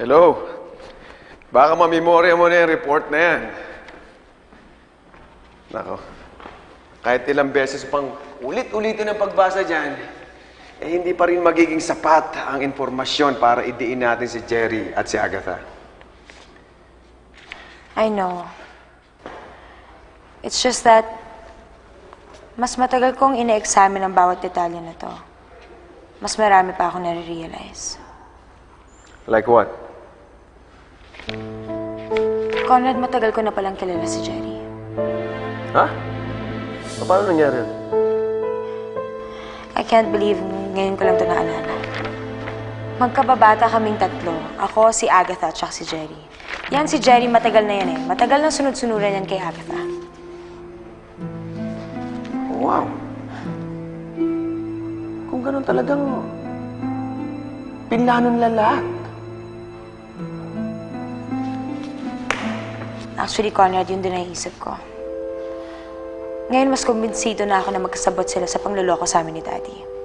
Hello? Baka mamemorya mo na yung report na yan. Nako. Kahit ilang beses pang ulit-ulitin ang pagbasa dyan, eh hindi pa rin magiging sapat ang informasyon para idiin natin si Jerry at si Agatha. I know. It's just that mas matagal kong ine-examine ang bawat detalye na to. Mas marami pa akong nare-realize. Like what? Conrad, matagal ko na palang kilala si Jerry. Ha? Paano nangyari yun? I can't believe ngayon ko lang ito naalala. Magkababata kaming tatlo. Ako, si Agatha, at saka si Jerry. Yan si Jerry, matagal na yan eh. Matagal na sunod-sunuran yan kay Agatha. Wow. Kung ganun talagang pinlano nila lahat. Actually, Conrad, yun din naisip ko. Ngayon, mas kumbinsido na ako na magkasabot sila sa pangluloko sa amin ni Daddy.